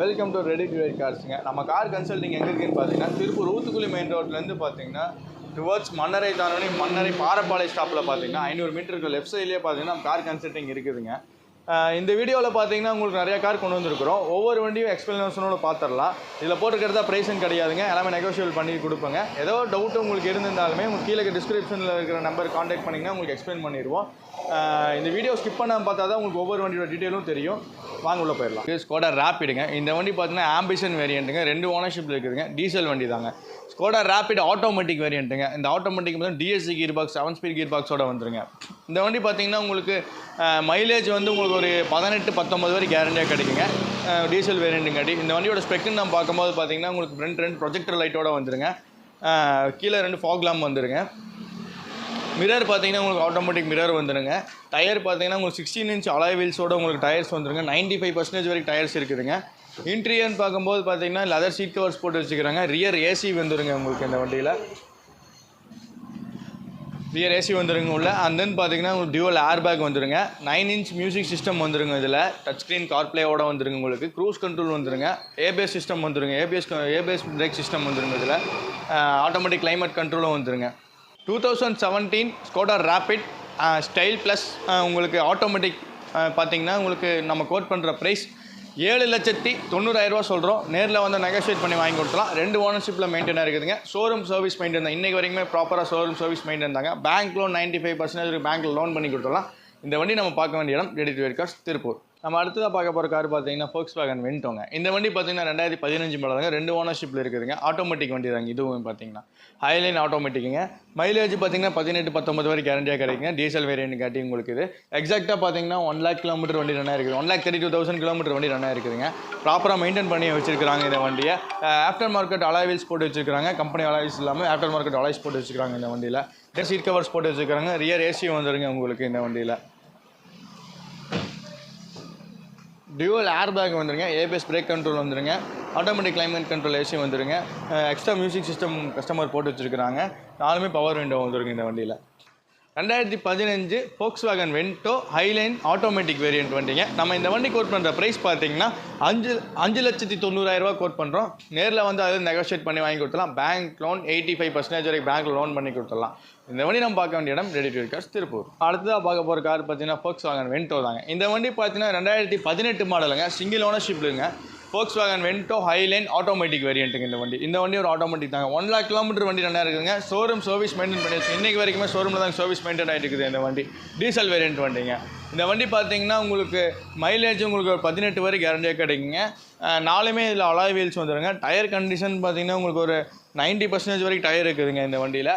Welcome to ready to கார்ஸுங்க நம்ம car consulting எங்கே இருக்குன்னு பார்த்தீங்கன்னா திருப்பூர் ஊத்துக்குளி மெயின் ரோட்லேருந்து பார்த்தீங்கன்னா டுவர்ட்ஸ் மன்னரை தானோனி மன்னரை பாரப்பாளைய ஸ்டாப்பில் பார்த்தீங்கன்னா ஐநூறு மீட்டருக்கு லெஃப்ட் சைட்லேயே பார்த்தீங்கன்னா நம்ம கார் கன்சல்டிங் இருக்குதுங்க. இந்த வீடியோவில் பார்த்தீங்கன்னா உங்களுக்கு நிறையா கார் கொண்டு வந்திருக்கிறோம். ஒவ்வொரு வண்டியும் எக்ஸ்பிளனேஷனோட பார்த்துடலாம் இதில் போட்டுக்கிறதா ப்ரைஸும் கிடையாதுங்க. எல்லாமே நெகோஷியபிள் பண்ணி கொடுப்பேங்க. ஏதோ டவுட் உங்களுக்கு இருந்திருந்தாலுமே உங்களுக்கு கீழே டிஸ்கிரிப்ஷனில் இருக்கிற நம்பர் காண்டாக்ட் பண்ணிங்கன்னா உங்களுக்கு எக்ஸ்பிளைன் பண்ணிடுவோம். இந்த வீடியோ ஸ்கிப் பண்ணாமல் பார்த்தா தான் உங்களுக்கு ஒவ்வொரு வண்டியோட டீட்டெயிலும் தெரியும். வாங்க உள்ள போயிடலாம். இது ஸ்கோடா ரேப்பிடுங்க இந்த வண்டி பார்த்தீங்கன்னா ஆம்பிஷன் வேரியண்ட்டுங்க ரெண்டு ஓனர்ஷிப்பில் இருக்குதுங்க. டீசல் வண்டி தாங்க ஸ்கோடா ரேப்பிட் ஆட்டோமேட்டிக் வேரியண்ட்டுங்க இந்த ஆட்டோமேட்டிக் வந்து DSC gear box seven speed gear பாக்ஸோட வந்துருங்க. இந்த வண்டி பார்த்தீங்கன்னா உங்களுக்கு மைலேஜ் வந்து உங்களுக்கு ஒரு பதினெட்டு பத்தொம்பது வரை கேரண்டியாக கிடைக்குங்க. டீசல் வேரியண்ட்டுங்காட்டி இந்த வண்டியோட ஸ்பெக்குன்னு நம்ம பார்க்கும்போது பார்த்தீங்கன்னா உங்களுக்கு ரெண்டு ரெண்டு ப்ரொஜெக்டர் லைட்டோட வந்துருங்க. கீழே ரெண்டு ஃபாக் வந்துருங்க. மிரர் பார்த்தீங்கன்னா உங்களுக்கு ஆட்டோமேட்டிக் மிரர் வந்துருங்க. டயர் பார்த்தீங்கன்னா உங்களுக்கு சிக்ஸ்டீன் இன்ச் அலாய் வீல்ஸோட உங்களுக்கு டயர்ஸ் வந்துருங்க. 95% ஃபைவ் பர்சன்டேஜ் வரைக்கும் டயர்ஸ் இருக்குதுங்க. இன்டீரியர்னு பார்க்கும்போது பார்த்தீங்கன்னா லெதர் சீட் கவர்ஸ் போட்டு வச்சுக்கிறாங்க ரியர் ஏசி வந்துருங்க உங்களுக்கு இந்த வண்டியில். ரியர் ஏசி வந்துருங்க உள்ள. அண்ட் தென் பார்த்தீங்கன்னா உங்களுக்கு டியூவல் ஏர் பேக் வந்துருங்க. நைன் இன்ச் மியூசிக் சிஸ்டம் வந்துருங்க இதில். டச் ஸ்க்ரீன் கார்ப்ளேயோட வந்துருங்க உங்களுக்கு. க்ரூஸ் கண்ட்ரோல் வந்துருங்க. ஏபிஎஸ் சிஸ்டம் வந்துருங்க. ஏபிஎஸ் ஏபிஎஸ் பிரேக் சிஸ்டம் வந்துருங்க இதில். ஆட்டோமேட்டிக் கிளைமேட் கண்ட்ரோலும் வந்துருங்க. Two thousand seventeen Skoda Rapid Style Plus உங்களுக்கு ஆட்டோமேட்டிக் பார்த்தீங்கன்னா உங்களுக்கு நம்ம கோட் பண்ணுற ப்ரைஸ் ஏழு லட்சத்தி தொண்ணூறாயிரரூவா சொல்கிறோம் நேரில் வந்து நெகோஷியேட் பண்ணி வாங்கி கொடுத்துலாம் ரெண்டு ஓனர்ஷிப்பில் மெயின்டைனாக இருக்குதுங்க. ஷோரூம் சர்வீஸ் மெயின்டைன் தான். இன்றைக்கு வரைக்குமே ப்ராப்பராக ஷோரூம் சர்வீஸ் மெயின்டைன் தாங்க. Bank loan ninety five percentage பேங்க்கில் லோன் பண்ணி கொடுத்துடலாம். இந்த வண்டி நம்ம பார்க்க வேண்டிய இடம் ரெடி டு கார்ஸ் திருப்பூர். நம்ம அடுத்ததாக பார்க்க போகிற கார் பார்த்தீங்கன்னா ஃபோக்ஸ் வேகன் வின்ட்டோங்க இந்த வண்டி பார்த்தீங்கன்னா ரெண்டாயிரத்தி பதினஞ்சு மாடலாங்க ரெண்டு ஓனர்ஷிப்பில் இருக்குதுங்க. ஆட்டோமேட்டிக் வண்டி தாங்க இதுவும் பார்த்தீங்கன்னா ஹைலைன் ஆட்டோமேட்டிக்குங்க மைலேஜ் பார்த்தீங்கன்னா பதினெட்டு பத்தொம்பது வரை கேரண்டியாக கிடைக்குங்க. டீசல் வேரியன்ட் காட்டி உங்களுக்கு இது. எக்ஸாக்டாக பார்த்தீங்கன்னா ஒன் லேக் கிலோமீட்டர் வண்டி ரன் இருக்குது one lakh thirty two thousand kilometre வண்டி ரன் இருக்குதுங்க ப்ராப்பராக மெயின்டைன் பண்ணி வச்சிருக்காங்க இந்த வண்டியை. ஆஃப்டர் மார்க்கெட் அலாய்வீல்ஸ் போட்டு வச்சிருக்காங்க கம்பெனி அலாய்ஸ் இல்லாமல் ஆஃப்டர் மார்க்கெட் அலாய்ஸ் போட்டு வச்சிருக்காங்க இந்த வண்டியில். சீட் கவர்ஸ் போட்டு வச்சுருக்காங்க ரியர் ஏசி வந்துருங்க உங்களுக்கு இந்த வண்டியில். டியூவல் ஏர் பேக் வந்துருங்க ஏபிஎஸ் பிரேக் கண்ட்ரோல் வந்துருங்க ஆட்டோமேட்டிக் கிளைமேட் கண்ட்ரோல் ஏசி வந்துருங்க. எக்ஸ்ட்ரா மியூசிக் சிஸ்டம் கஸ்டமர் போட்டு வச்சுருக்கிறாங்க. நாலுமே பவர் விண்டோ வந்துருங்க இந்த வண்டியில். ரெண்டாயிரத்தி பதினஞ்சு Volkswagen Vento Highline automatic variant வண்டிங்க. நம்ம இந்த வண்டி கோட் பண்ணுற ப்ரைஸ் பார்த்தீங்கன்னா அஞ்சு அஞ்சு லட்சத்தி தொண்ணூறாயிரரூவா கோட் பண்ணுறோம் நேரில் வந்து அதை நெகோஷியேட் பண்ணி வாங்கி கொடுத்துலாம் bank loan eighty five percentage வரைக்கும் பேங்க் லோன் பண்ணி கொடுத்துடலாம். இந்த வண்டி நம்ம பார்க்க வேண்டிய இடம் ரெடி டு கார்ஸ் திருப்பூர். அடுத்ததாக பார்க்க போகிற கார் பார்த்தீங்கன்னா ஃபோக்ஸ் வேகன் வென்டோ தாங்க. இந்த வண்டி பார்த்தீங்கன்னா ரெண்டாயிரத்தி பதினெட்டு மாடலுங்க சிங்கிள் ஓனர்ஷிப்லுங்க Volkswagen Vento Highline automatic வேரியண்ட்டுங்க இந்த வண்டி. இந்த வண்டி ஒரு ஆட்டோமேட்டிக் தாங்க. ஒன் லேக் கிலோமீட்டர் வண்டி நல்லா இருக்குதுங்க ஷோரூம் சர்வீஸ் மெயின்டைன் பண்ணி வச்சு இன்றைக்கு வரைக்குமே ஷோரூமில் தான் சர்வீஸ் மெயின்டைன் ஆகிட்டு இருக்குது இந்த வண்டி. டீசல் வேரியன்ட் வண்டிங்க. இந்த வண்டி பார்த்தீங்கன்னா உங்களுக்கு மைலேஜ் உங்களுக்கு ஒரு பதினெட்டு வரை கேரண்டியாக கிடைக்குங்க. நாலுமே இதில் அலாய் வீல்ஸ் வந்துடுங்க டயர் கண்டிஷன் பார்த்தீங்கன்னா உங்களுக்கு ஒரு 90% பர்சன்டேஜ் வரைக்கும் டயர் இருக்குதுங்க இந்த வண்டியில்.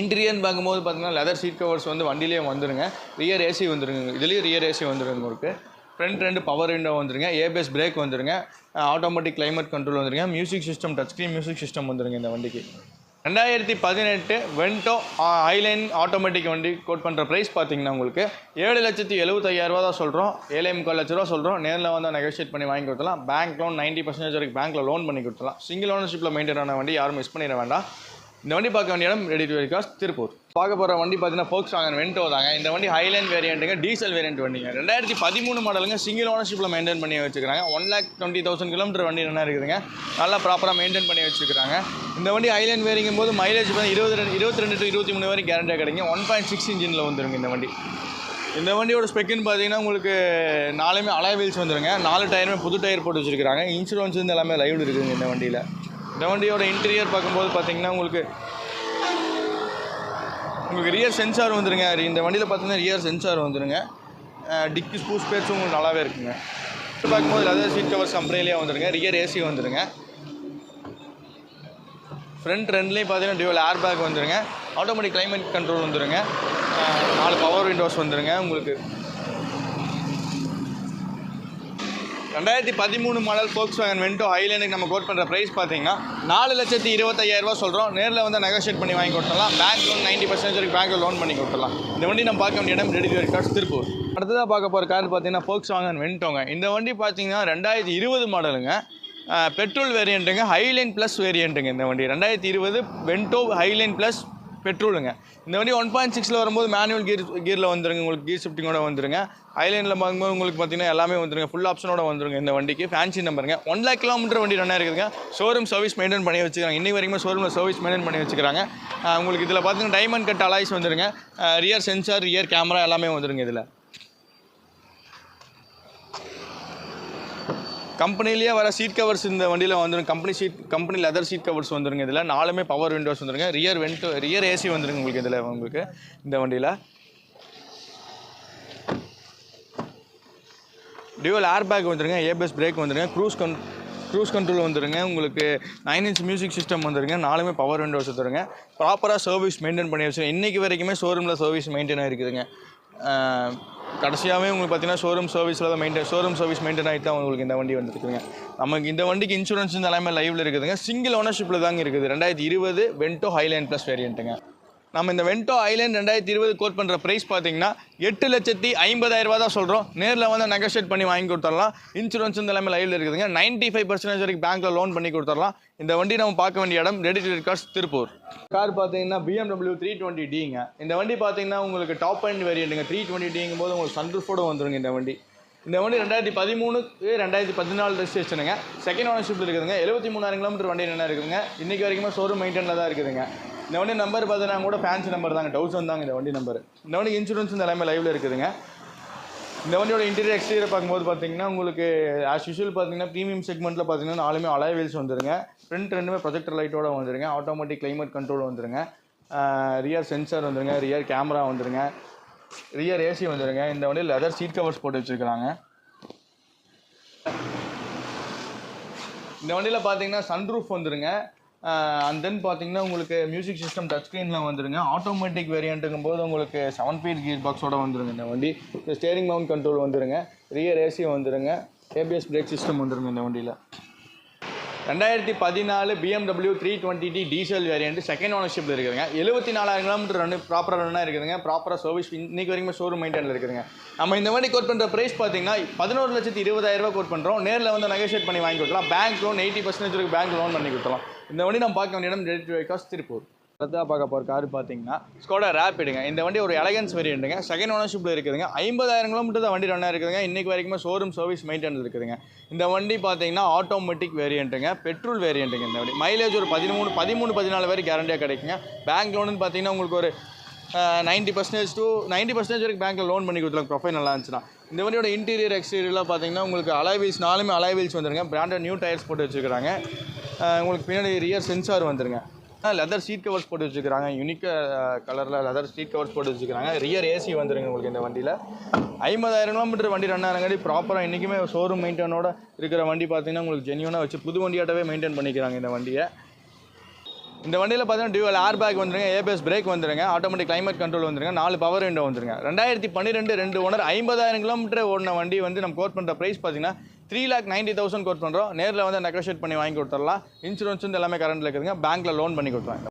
இன்டீரியர்னு பார்க்கும்போது பார்த்தீங்கன்னா லெதர் சீட் கவர்ஸ் வந்து வண்டியிலே வந்துருங்க. ரியர் ஏசி வந்துருங்க. இதுலேயும் ரியர் ஏசி வந்துருங்க உங்களுக்கு. ஃப்ரண்ட் ரெண்டு பவர் விண்டோ வந்துருங்க. ஏபிஎஸ் பிரேக் வந்துருங்க. ஆட்டோமேட்டிக் கிளைமேட் கண்ட்ரோல் வந்துருங்க. Music system touch screen music system வந்துருங்க இந்த வண்டிக்கு. ரெண்டாயிரத்தி பதினெட்டு வென்டோ ஐலைன் ஆட்டோமேட்டிக் வண்டி கோட் பண்ணுற ப்ரைஸ் பார்த்தீங்கன்னா உங்களுக்கு ஏழு லட்சத்தி எழுபத்தையாயிரரூவா தான் சொல்கிறோம் ஏழே முக்கால் லட்ச ரூபா சொல்கிறோம் நேரில் வந்து நெகோஷியேட் பண்ணி வாங்கி கொடுத்தலாம் பேங்க் லோன் நைன்ட்டி பர்சன்டேஜ் வரைக்கும் பேங்க்கில் லோன் பண்ணி கொடுத்தலாம் சிங்கிள் ஓனர்ஷிப்பில் மெயின்டைன் ஆன வண்டி யாரும் மிஸ் பண்ணிட வேண்டாம். இந்த வண்டி பார்க்க வேண்டிய இடம் ரெடி டு காஸ் திருப்பூர் பார்க்க போகிற வண்டி பார்த்தீங்கன்னா ஃபோக்ஸ் வாங்கன் வென்டோ தாங்க. இந்த வண்டி ஹைலைன் வேரியண்ட்டுங்க டீசல் வேரியண்ட் வண்டிங்க. ரெண்டாயிரத்தி பதிமூணு மாடலுங்க சிங்கிள் ஓனர்ஷிப்பில் மெயின்டைன் பண்ணி வச்சுக்கிறாங்க one lakh twenty thousand kilometre வண்டி என்ன இருக்குதுங்க. நல்லா ப்ராப்பராக மெயின்டைன் பண்ணி வச்சுக்கிறாங்க இந்த வண்டி ஹைலைன் வேரிங்கும் போது மைலேஜ் வந்து இருபது ரெண்டு இருபத்தி ரெண்டு டு இருபத்தி மூணு வரைக்கும் கேரண்டியாக கிடைக்கும் ஒன் பாயிண்ட் சிக்ஸ் இன்ஜினில் வந்துருங்க இந்த வண்டி. இந்த வண்டியோட ஸ்பெக்குன்னு பார்த்தீங்கன்னா உங்களுக்கு நாலுமே அலாய் வீல்ஸ் வந்துருங்க. நாலு டயருமே புது டயர் போட்டு வச்சுருக்காங்க இன்சூரன்ஸ் வந்து எல்லாமே லைவ் இருக்குதுங்க இந்த வண்டியில். இந்த வண்டியோட இன்டீரியர் பார்க்கும்போது பார்த்தீங்கன்னா உங்களுக்கு உங்களுக்கு ரியர் சென்சார் வந்துடுங்க இந்த வண்டியில் பார்த்தீங்கன்னா ரியர் சென்சார் வந்துடுங்க டிக்கி ஸ்பூ ஸ்பேஸும் உங்களுக்கு நல்லாவே இருக்குங்க. பார்க்கும்போது லெதர் சீட் கவர்ஸ் கம்பெனிலேயே வந்துடுங்க ரியர் ஏசி வந்துடுங்க ஃப்ரண்ட் ரெண்டுலேயும் பார்த்தீங்கன்னா டியூவல் ஏர் பேக் வந்துடுங்க ஆட்டோமேட்டிக் கிளைமேட் கண்ட்ரோல் வந்துடுங்க நாலு பவர் விண்டோஸ் வந்துடுங்க உங்களுக்கு ரெண்டாயிரத்தி பதிமூணு மாடல் ஃபோக்ஸ் வேகன் வென்டோ ஹைலைனுக்கு நம்ம கோட் பண்ணுற ப்ரைஸ் பார்த்தீங்கன்னா நாலு லட்சத்தி இருபத்தையாயிரரூவா சொல்கிறோம் நேரில் வந்து நெகோஷியேட் பண்ணி வாங்கி கொடுத்துடலாம். பேங்க் லோன் நைன்ட்டி பர்சன்டேஜ் வரைக்கும் பேங்க்கில் லோன் பண்ணி கொடுத்துடலாம். இந்த வண்டி நம்ம பார்க்க வேண்டிய இடம் ரெடி கார்ஸ் திருப்பூர். அடுத்ததாக பார்க்க போகிற கார் பார்த்தீங்கன்னா ஃபோக்ஸ் வாங்கன் வென்ட்டோங்க இந்த வண்டி பார்த்தீங்கன்னா ரெண்டாயிரத்தி இருபது மாடலுங்க பெட்ரோல் வேரியண்ட்டுங்க ஹைலைன் ப்ளஸ் வேரியண்ட்டுங்க இந்த வண்டி. ரெண்டாயிரத்தி இருபது வென்டோ ஹைலைன் ப்ளஸ் பெட்ரோலுங்க. இந்த வண்டி ஒன் பாயிண்ட் சிக்ஸில் வரும்போது மேனுவல் கீர் கீரில் வந்துருங்க. உங்களுக்கு கீர் ஷிஃப்டிங்கோட வந்துருங்க. ஐலைனில் பார்க்கும்போது உங்களுக்கு பார்த்தீங்கன்னா எல்லாமே வந்துருங்க. ஃபுல் ஆப்ஷனோட வந்துருங்க இந்த வண்டிக்கு. ஃபேன்சி நம்பருங்க ஒன் லேக் கிலோமீட்டர் வண்டி ரன்னாக இருக்குதுங்க ஷோரூம் சர்வீஸ் மெயின்டைன் பண்ணி வச்சுக்கிறாங்க. இன்றைக்கு வரைக்கும் ஷோரூமில் சர்வீஸ் மெயின்டைன் பண்ணி வச்சுக்கிறாங்க. உங்களுக்கு இதில் பார்த்தீங்கன்னா டைமண்ட் கட் அலாய்ஸ் வந்துருங்க. ரியர் சென்சார் ரியர் கேமரா எல்லாமே வந்துருங்க இதில். கம்பெனிலேயே வர சீட் கவர்ஸ் இந்த வண்டியில் வந்துடும் company seat company leather seat covers வந்துருங்க இதில். நாலுமே பவர் விண்டோஸ் வந்துருங்க. ரியர் வென்ட் ரியர் ஏசி வந்துருங்க உங்களுக்கு இதில் உங்களுக்கு இந்த வண்டியில். டியூவல் ஏர் பேக் வந்துருங்க ஏபிஎஸ் பிரேக் வந்துருங்க. க்ரூஸ் கன் க்ரூஸ் கண்ட்ரோல் வந்துருங்க. உங்களுக்கு நைன் இன்ச் மியூசிக் சிஸ்டம் வந்துருங்க. நாலுமே பவர் விண்டோஸ் வந்துருங்க. ப்ராப்பராக சர்வீஸ் மெயின்டைன் பண்ணி வச்சுருங்க. இன்றைக்கி வரைக்குமே ஷோரூமில் சர்வீஸ் மெயின்டைன் ஆகிருக்குதுங்க கடைசியாகவே உங்களுக்கு பார்த்தீங்கன்னா ஷோரூம் சர்வீஸில் தான் மெயின்டைன் ஷோரூம் சர்வீஸ் மெயின்டைன் ஆகிட்டு தான் உங்களுக்கு இந்த வண்டி வந்துருக்குங்க நமக்கு இந்த வண்டிக்கு இன்சூரன்ஸ் இந்த எல்லாமே லைவில் இருக்குதுங்க. சிங்கிள் ஓனர்ஷிப்பில் தாங்க இருக்குது. ரெண்டாயிரத்தி இருபது வென்டோ ஹைலைன் ப்ளஸ் வேரியண்ட்டுங்க நம்ம இந்த வென்டோ ஐலேண்ட் ரெண்டாயிரத்தி இருபது கோட் பண்ணுற ப்ரைஸ் பார்த்தீங்கன்னா எட்டு லட்சத்தி ஐம்பதாயிரம் ரூபா தான் சொல்கிறோம் நேரில் வந்து நெகோஷியேட் பண்ணி வாங்கி கொடுத்துடலாம். இன்சூரன்ஸ் இந்த எல்லாமே லைவில் இருக்குதுங்க. நைன்ட்டி ஃபைவ் பர்சன்டேஜ் வரைக்கும் பேங்க்கில் லோன் பண்ணி கொடுத்துடலாம். இந்த வண்டி நம்ம பார்க்க வேண்டிய இடம் ready to cars Tiruppur. Car பார்த்தீங்கன்னா பிஎம்டபிள்யூ த்ரீ டுவெண்ட்டி டிங்க இந்த வண்டி பார்த்தீங்கன்னா உங்களுக்கு டாப் அண்ட் வேரியண்ட்டுங்க த்ரீ டுவெண்ட்டி டிங்கும் போது உங்களுக்கு சன்ரூஃபோட வந்துருங்க இந்த வண்டி. இந்த வண்டி ரெண்டாயிரத்தி பதிமூணு ரெண்டாயிரத்தி பதினாலு ரெஜிஸ்ட்ரேஷனுங்க செகண்ட் ஓனர்ஷிப்பில் இருக்குதுங்க. எழுபத்தி மூணாயிரம் கிலோமீட்டர் வண்டி என்ன இருக்குதுங்க. இன்றைக்கி வரைக்குமே ஷோரூம் மெயின்டெனில் தான் இருக்குதுங்க. இந்த வண்டி நம்பர் பார்த்தீங்கன்னா கூட ஃபேன்சி நம்பர் தாங்க. தௌசண்ட் தாங்க இந்த வண்டி நம்பர் இந்த வண்டி இன்சூரன்ஸ் இந்த எல்லாமே லைவில் இருக்குதுங்க. இந்த வண்டியோட இன்டீரியர் எக்ஸ்டீரியர் பார்க்கும்போது பார்த்தீங்கன்னா உங்களுக்கு ஆஸ் யூஷுவல் பார்த்தீங்கன்னா ப்ரீமியம் செக்மெண்ட்டில் பார்த்தீங்கன்னா நாலுமே அலாய் வீல்ஸ் வந்துருங்க. ஃப்ரண்ட் ரெண்டுமே ப்ரொஜெக்டர் லைட்டோட வந்துருங்க. ஆட்டோமேட்டிக் கிளைமேட் கண்ட்ரோல் வந்துருங்க. ரியர் சென்சார் வந்துருங்க. ரியர் கேமரா வந்துருங்க. ரியர் ஏசி வந்துருங்க. இந்த வண்டியில் லெதர் சீட் கவர்ஸ் போட்டு வச்சுருக்காங்க இந்த வண்டியில் பார்த்தீங்கன்னா சன்ரூஃப் வந்துருங்க. அண்ட் தென் பார்த்தீங்கன்னா உங்களுக்கு மியூசிக் சிஸ்டம் டச் ஸ்க்ரீனில் வந்துடுங்க ஆட்டோமேட்டிக் வேரியண்ட்டுங்கும் போது உங்களுக்கு செவன் பீட் கீர் பாக்ஸோட வந்துருங்க இந்த வண்டி. ஸ்டேரிங் மவுண்ட் கண்ட்ரோல் வந்துடுங்க ரியர் ஏசி வந்துடுங்க ஏபிஎஸ் பிரேக் சிஸ்டம் வந்துடுங்க இந்த வண்டியில். ரெண்டாயிரத்தி பதினாலு BMW three twenty d diesel variant second ஓனர்ஷிப்பில் இருக்குதுங்க. எழுபத்தி நாலாயிரம் கிலோமீட்டர் ரன் ப்ராப்பராக ரன்னாக இருக்குதுங்க. ப்ராப்பராக சர்வீஸ் இன்றைக்கி வரைக்கும் ஷோரூம் மெயின்டைனில் இருக்குதுங்க. நம்ம இந்த வண்டி கோட் பண்ணுற ப்ரைஸ் பார்த்தீங்கன்னா பதினோரு லட்சத்தி இருபதாயிரம் கோட் பண்ணுறோம் நேரில் வந்து நெகோஷியேட் பண்ணி வாங்கி கொடுக்கலாம். Bank loan eighty percentage bank loan பண்ணி கொடுத்துலாம் இந்த வண்டி நம்ம பார்க்க வேண்டிய இடம் டெலிவரி காஸ்ட் திருப்பூர் அடுத்ததாக பார்க்க போகிற கார் பார்த்தீங்கன்னா ஸ்கோடா ரேப்பிடுங்க இந்த வண்டி ஒரு எலகன்ஸ் வேரியண்ட்டுங்க செகண்ட் ஓனர்ஷிப்பில் இருக்குதுங்க. ஐம்பதாயிரம் கிலோமீட்டர் தான் வண்டி ரன்னாக இருக்குதுங்க இன்றைக்கு வரைக்குமே ஷோரூம் சர்வீஸ் மெயின்டெனன்ஸ் இருக்குதுங்க. இந்த வண்டி பார்த்தீங்கன்னா ஆட்டோமேட்டிக் வேரியண்ட்டுங்க பெட்ரோல் வேரியண்ட்டுங்க இந்த வண்டி. மைலேஜ் ஒரு பதிமூணு பதிமூணு பதினாலு வரை கேரண்டியாக கிடைக்குங்க. பேங்க் லோனுன்னு பார்த்தீங்கன்னா உங்களுக்கு ஒரு ninety percentage to ninety percentage வரைக்கும் பேங்க்கில் லோன் பண்ணி கொடுத்துருங்க ப்ரொஃபைல் நல்லா இருந்துச்சுன்னா. இந்த வண்டியோட இன்டீரியர் எக்ஸ்டீரியரில் பார்த்தீங்கன்னா உங்களுக்கு அலைவீல்ஸ் நாலுமே அலைவீல்ஸ் வந்துருங்க. பிராண்டட் நியூ டயர்ஸ் போட்டு வச்சுருக்காங்க உங்களுக்கு பின்னாடி ரியர் சென்சார் வந்துருங்க. லெதர் சீட் கவர்ஸ் போட்டு வச்சுக்கிறாங்க யூனிக்காக கலரில் லெதர் சீட் கவர்ஸ் போட்டு வச்சுக்கிறாங்க ரியர் ஏசி வந்துருங்க உங்களுக்கு இந்த வண்டியில். ஐம்பதாயிரம் கிலோமீட்டர் வண்டி ரன் ஆனங்காட்டி ப்ராப்பராக இன்றைக்குமே ஷோரூம் மெயின்டெனோட இருக்கிற வண்டி பார்த்தீங்கன்னா உங்களுக்கு ஜென்யூனாக வச்சு புது வண்டியாட்டவே மெயின்டைன் பண்ணிக்கிறாங்க இந்த வண்டியை. இந்த வண்டியில் பார்த்தீங்கன்னா டியூவல் ஏர் பேக் வந்துருங்க ஏபிஎஸ் பிரேக் வந்துருங்க ஆட்டோமேட்டிக் கிளைமேட் கண்ட்ரோல் வந்துருங்க நாலு பவர் விண்டோ வந்துருங்க. ரெண்டாயிரத்தி பன்னிரெண்டு ரெண்டு ஓனர் ஐம்பதாயிரம் கிலோமீட்டர் ஓடின வண்டி வந்து நம்ம கோட் பண்ணுற ப்ரைஸ் பார்த்தீங்கன்னா three lakh ninety thousand quote பண்ணுறோம் நேரில் வந்து நெகோஷியேட் பண்ணி வாங்கி கொடுத்துடலாம். இன்சூரன்ஸ் வந்து எல்லாமே கரண்ட்டில் இருக்குதுங்க. பேங்க்கில் லோன் பண்ணி கொடுத்துருவாங்க